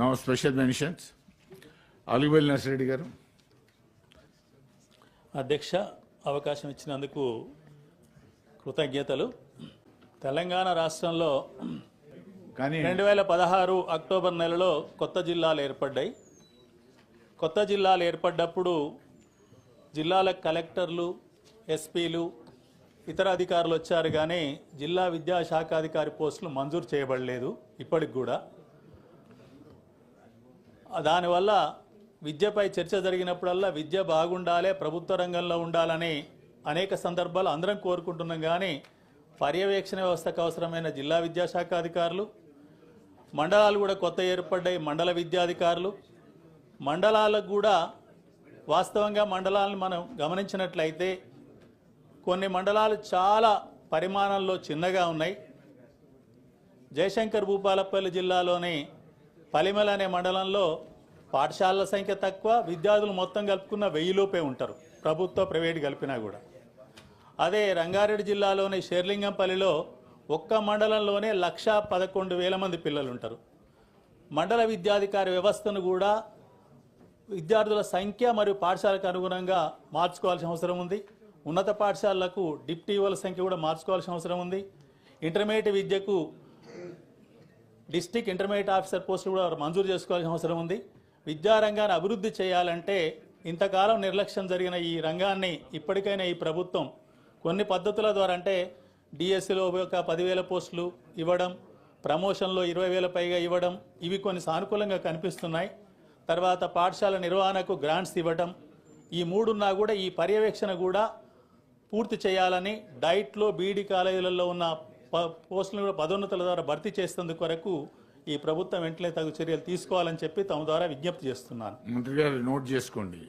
No special mentions Aliveli Narsireddy గారు. అధ్యక్ష అవకాశం ఇచ్చినందుకు కృతజ్ఞతలు. తెలంగాణ రాష్ట్రంలో కానీ రెండు వేల పదహారు అక్టోబర్ నెలలో కొత్త జిల్లాలు ఏర్పడ్డాయి. కొత్త జిల్లాలు ఏర్పడ్డప్పుడు జిల్లాల కలెక్టర్లు ఎస్పీలు ఇతర అధికారులు వచ్చారు కానీ జిల్లా విద్యాశాఖాధికారి పోస్టులు మంజూరు చేయబడలేదు. ఇప్పటికి కూడా దానివల్ల విద్యపై చర్చ జరిగినప్పుడల్లా విద్య బాగుండాలి ప్రభుత్వ రంగంలో ఉండాలని అనేక సందర్భాలు అందరం కోరుకుంటున్నాం. కానీ పర్యవేక్షణ వ్యవస్థకు అవసరమైన జిల్లా విద్యాశాఖ అధికారులు మండలాలు కూడా కొత్త ఏర్పడ్డాయి మండల విద్యాధికారులు. మండలాలకు కూడా వాస్తవంగా మండలాలను మనం గమనించినట్లయితే కొన్ని మండలాలు చాలా పరిమాణంలో చిన్నగా ఉన్నాయి. జయశంకర్ భూపాలపల్లి జిల్లాలోని పలిమల అనే మండలంలో పాఠశాలల సంఖ్య తక్కువ విద్యార్థులు మొత్తం కలుపుకున్న వెయ్యిలోపే ఉంటారు. ప్రభుత్వ ప్రైవేట్ కలిపినా కూడా. అదే రంగారెడ్డి జిల్లాలోని షేర్లింగంపల్లిలో ఒక్క మండలంలోనే లక్ష పదకొండు వేల మంది పిల్లలు ఉంటారు మండల విద్యాధికారి వ్యవస్థను కూడా విద్యార్థుల సంఖ్య మరియు పాఠశాలకు అనుగుణంగా మార్చుకోవాల్సిన అవసరం ఉంది. ఉన్నత పాఠశాలలకు డిప్టీవల సంఖ్య కూడా మార్చుకోవాల్సిన అవసరం ఉంది. ఇంటర్మీడియట్ విద్యకు డిస్టిక్ ఇంటర్మీడియట్ ఆఫీసర్ పోస్టులు కూడా మంజూరు చేసుకోవాల్సిన అవసరం ఉంది. విద్యారంగాన్ని అభివృద్ధి చేయాలంటే ఇంతకాలం నిర్లక్ష్యం జరిగిన ఈ రంగాన్ని ఇప్పటికైనా ఈ ప్రభుత్వం కొన్ని పద్ధతుల ద్వారా అంటే డిఎస్సిలో ఒక పదివేల పోస్టులు ఇవ్వడం ప్రమోషన్లో ఇరవై వేల పైగా ఇవ్వడం ఇవి కొన్ని సానుకూలంగా కనిపిస్తున్నాయి. తర్వాత పాఠశాల నిర్వహణకు గ్రాంట్స్ ఇవ్వడం ఈ మూడున్నా కూడా ఈ పర్యవేక్షణ కూడా పూర్తి చేయాలని డైట్లో బీఈడి కాలేజీలలో ఉన్న పోస్టులను కూడా పదోన్నతుల ద్వారా భర్తీ చేసేందుకు కొరకు ఈ ప్రభుత్వం వెంటనే తగు చర్యలు తీసుకోవాలని చెప్పి తమ ద్వారా విజ్ఞప్తి చేస్తున్నాను. మంత్రి గారు నోట్ చేసుకోండి.